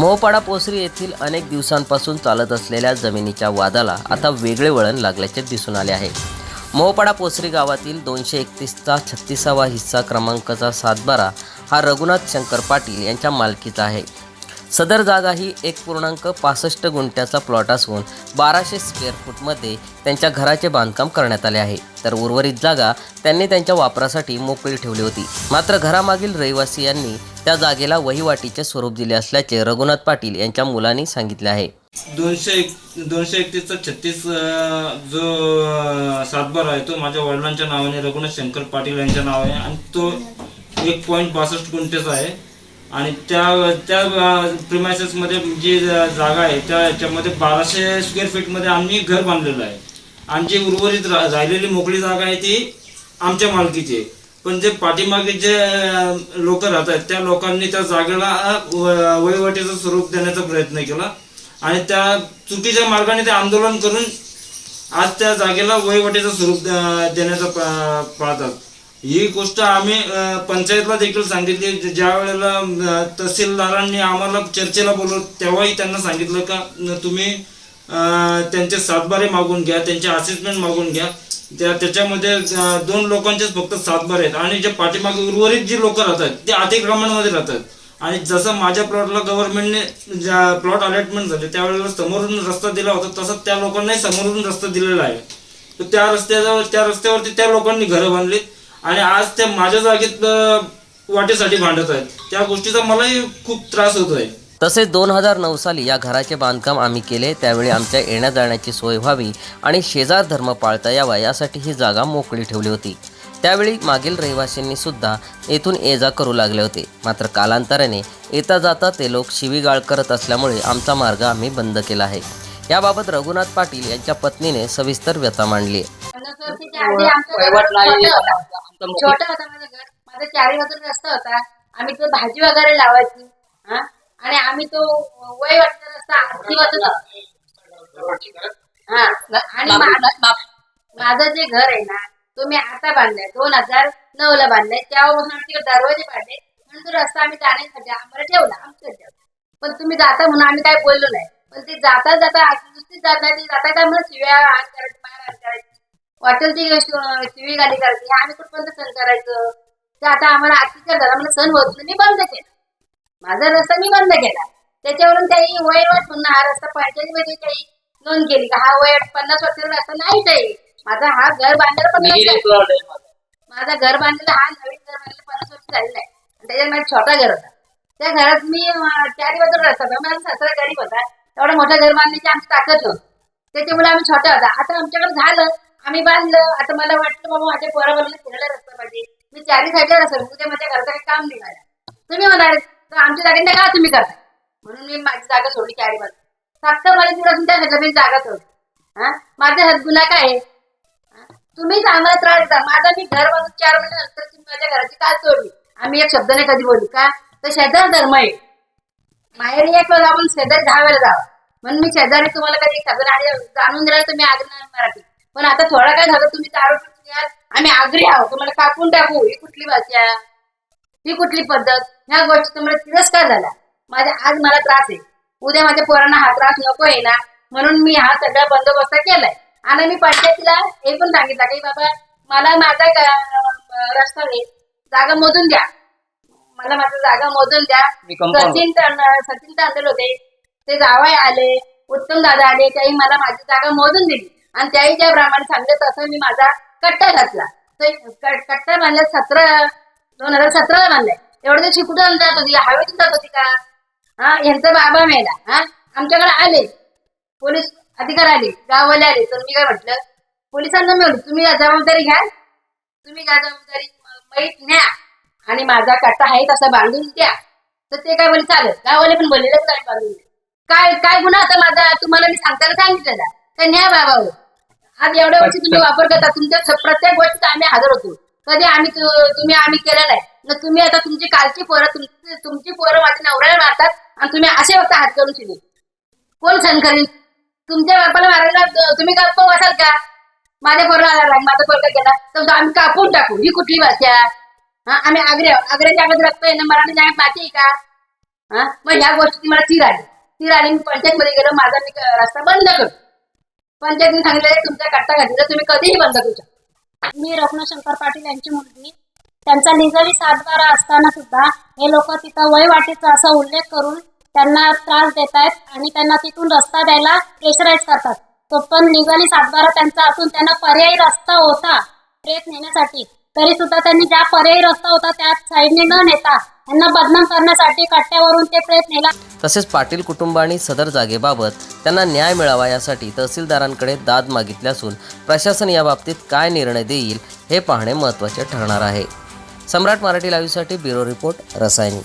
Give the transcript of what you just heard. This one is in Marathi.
मोहपाडा पोसरी येथील अनेक दिवसांपासून चालत असलेल्या जमिनीच्या वादाला आता वेगळे वळण लागल्याचे दिसून आले आहे. मोहपाडा पोसरी गावातील दोनशे एकतीसचा छत्तीसावा हिस्सा क्रमांकाचा सातबारा हा रघुनाथ शंकर पाटील यांच्या मालकीचा आहे. सदर जागा ही एक पूर्णांक पासष्ट गुंठ्याचा प्लॉट असून बाराशे स्क्वेअर फूटमध्ये त्यांच्या घराचे बांधकाम करण्यात आले आहे. तर उर्वरित जागा त्यांनी त्यांच्या वापरासाठी मोकळी ठेवली होती. मात्र घरामागील रहिवासी यांनी त्या जागेला वहिवाटीचे स्वरूप दिले असल्याचे रघुनाथ पाटील यांच्या मुलांनी सांगितले आहे. दोनशे एक दोनशे एकतीसचा छत्तीस जो सातबार आहे तो माझ्या वडिलांच्या नावाने रघुनाथ शंकर पाटील यांच्या नावाने आणि तो एक पॉईंट बासष्ट गुंठेचा आहे. आणि त्या त्या प्रिमायसेसमध्ये जी जागा आहे त्या याच्यामध्ये बाराशे स्क्वेअर फीटमध्ये आम्ही घर बांधलेलं आहे. आणि जी उर्वरित रा- राहिलेली मोकळी जागा आहे ती आमच्या मालकीची आहे. पण जे पाठीमागे जे लोक राहत आहेत त्या लोकांनी त्या जागेला अं, व- स्वरूप देण्याचा प्रयत्न केला. आणि त्या चुकीच्या मार्गाने ते आंदोलन करून आज त्या जागेला वहिवटीचं स्वरूप द- देण्याचा पा पाळतात. ही गोष्ट आम्ही पंचायतला देखील सांगितली. ज्या वेळेला तहसीलदारांनी आम्हाला चर्चेला बोलवलं तेव्हाही त्यांना सांगितलं का तुम्ही त्यांचे सातबारे मागून घ्या त्यांचे असेसमेंट मागून घ्या. त्या त्याच्यामध्ये दोन लोकांचेच फक्त सातबारे आहेत. आणि जे पाठीमागे उर्वरित जी लोक राहतात ते अतिक्रमणामध्ये राहतात. आणि जसं माझ्या प्लॉटला गव्हर्नमेंटने ज्या प्लॉट अलॉटमेंट झाले त्यावेळेला समोरून रस्ता दिला होता तसंच त्या लोकांनाही समोरून रस्ता दिलेला आहे. तर त्या रस्त्यावर त्या रस्त्यावरती त्या लोकांनी घरं बांधली आणि आज त्या माझ्या जागेत वाटेसाठी भांडत आहेत. त्या गोष्टीचा मलाही खूप त्रास होत आहे. तसेच दोन हजार नऊ साली या घराचे बांधकाम आम्ही केले त्यावेळी आमच्या येण्या जाण्याची सोय व्हावी आणि शेजार धर्म पाळता यावा यासाठी ही जागा मोकळी ठेवली होती. त्यावेळी मागील रहिवासींनी सुद्धा येथून ये जा करू लागले होते. मात्र कालांतराने येता जाता ते लोक शिवीगाळ करत असल्यामुळे आमचा मार्ग आम्ही बंद केला आहे. याबाबत रघुनाथ पाटील यांच्या पत्नीने सविस्तर व्यथा मांडली छोटं होतं. माझं घर. माझा चारी बाजूला रस्ता होता. आम्ही तो भाजी वगैरे लावायची हा? आणि आम्ही तो वय वाटत रस्ता आरती वाचत हा. आणि माझं जे घर आहे ना तो मी आता बांधलाय. दोन हजार नऊ ला बांधलाय. तेव्हापासून आम्ही तिकडे दरवाजे काढले म्हणून तो रस्ता आम्ही जाण्यासाठी आम्हाला ठेवला आमचं ठेवला. पण तुम्ही जाता म्हणून आम्ही काय बोललो नाही. पण ते जाता जाता नुसतीच जात नाही. ते जाता काय म्हणून शिव्या आण करायची मार आण करायची वाटेल ती शिवी गाडी करायची हे आम्ही कुठपर्यंत सहन करायचं? ते आता आम्हाला आजच्या घरामध्ये सण होत नाही. मी बंद केला. माझा रस्ता मी बंद केला. त्याच्यावरून त्याही वयवाट म्हणून हा रस्ता पंचायतीमध्ये काही नोंद केली का? हा वय पन्नास वर्षाचा रस्ता नाहीच आहे. माझा हा घर बांधायला पन्नास वर्ष माझा घर बांधलेला हा नवीन घर बांधलेला पन्नास वर्ष झालेला आहे त्याच्यात माझा छोटा घर होता. त्या घरात मी चारी बाजूला रस्ता होता. माझा सासरा गरीब होता. एवढं मोठं घर बांधण्याची आमची ताकद नव्हती. त्याच्यामुळे आम्ही छोटा होता. आता आमच्याकडे झालं. आम्ही बांधलं. आता मला वाटलं बाबा माझ्या पोराबरोबर फिरायला रस्ता पाहिजे. मी चारी साईडला रस्ता उद्या माझ्या घरचं काही काम निघालं. तुम्ही म्हणाल तर आमच्या जागेने का? तुम्ही करता म्हणून मी माझी जागा सोडली चारी बाजू. फक्त मला तिला तुमच्या जमीन जागा सोडली. हा? माझ्या हात गुन्हा काय आहे? तुम्हीच आम्हाला त्रास देता. माझा मी घर बांधून चार महिने नंतर तुम्ही माझ्या घराची काय सोडली आम्ही एक शब्दाने कधी बोलू का? तर शेजार धर्म आहे. माहेरी एक वेळा आपण शेजारी दहा वेळा जावा. म्हणून मी शेजारी तुम्हाला कधी सगळं आणि जाणून दिला तुम्ही आग्रह मराठी पण आता थोडा काय झालं तुम्ही दारू पिऊन आम्ही आग्री आहोत. तुम्हाला कापून टाकू. ही कुठली भाषा? ही कुठली पद्धत? ह्या गोष्टी तुम्हाला तिरस्कार झाला. माझ्या आज मला त्रास आहे. उद्या माझ्या पोरांना हा त्रास नको आहे ना? म्हणून मी हा सगळा बंदोबस्त केलाय. आणि मी पंचायतीला हे पण सांगितलं की बाबा मला माझा रस्ता जागा मोजून द्या. मला माझा जागा मोजून द्या. सचिन सचिन तांदळ होते. ते जावाय आले. उत्तम दादा आले. त्याही मला माझी जागा मोजून दिली. आणि त्याही ज्याप्रमाणे सांगले तसं मी माझा कट्टा घातला. कट्टा बांधला सतरा दोन हजार सतराला बांधलाय एवढं दिवशी कुठं जात होती? हवेतून जात होती का? हा यांचा बाबा मेला. हा आमच्याकडे आले. पोलीस अधिकारी आले गाववाले आले. तर मी काय म्हटलं पोलिसांना मिळून तुम्ही जबाबदारी घ्या. तुम्ही या जबाबदारी माहीत न्या. आणि माझा कट्टा आहे तसा बांधून द्या. तर ते काय बोलले चालेल. गाववाले पण बोललेलं काय बांधून. काय काय गुन्हा होता माझा? तुम्हाला मी सांगताना सांगितलेला. तर न्या बाबावर. आज एवढ्या वर्षी तुम्ही वापर करता तुमच्या प्रत्येक गोष्टीत आम्ही हजर होतो. कधी आम्ही तु- तुम्ही आम्ही केलं नाही. न तुम्ही आता तुमची कालची पोरं तुमची तुमची पोरं माझ्या नवऱ्याला मारतात आणि तुम्ही असे फक्त हात करून शिकले. कोण सण करीन? तुमच्या बापाला मारायला तुम्ही गप्प बसाल का? माझ्या पोराला आला माझा पोरगा गेला. तर आम्ही कापून टाकू. ही कुठली भाषा? हा आम्ही आग्रे. आग्र्याच्या आगत रक्त आहे ना मराठी जाण्यात माती आहे का? हा मग ह्या गोष्टी मला चीर आली चीर आली मी पंचायतमध्ये गेलो माझा मी रस्ता बंद करतो पंचायतीने सांगितलं तुमच्या कट्टा घातली तुम्ही कधीही बंद करू शकता. मी रत्नशंकर पाटील यांची मुलगी. त्यांचा लिगली सातबारा असताना सुद्धा हे लोक तिथं वय वाटेचा असा उल्लेख करून त्यांना त्रास देत आहेत आणि त्यांना तिथून रस्ता द्यायला प्रेशराईज करतात. तो पण निघाली सातबारा त्यांचा असून त्यांना पर्यायी रस्ता होता ट्रेक नेण्यासाठी. तरी सुद्धा त्यांनी ज्या पर्यायी रस्ता होता त्या साईडने न नेता त्यांना बदनाम करण्यासाठी कट्ट्यावरून ते प्रेत तसेच पाटील कुटुंबाने सदर जागेबाबत त्यांना न्याय मिळावा यासाठी तहसीलदारांकडे दाद मागितली असून प्रशासन याबाबतीत काय निर्णय देईल हे पाहणे महत्त्वाचे ठरणार आहे. सम्राट मराठी लाईव्हसाठी ब्युरो रिपोर्ट रसायनी.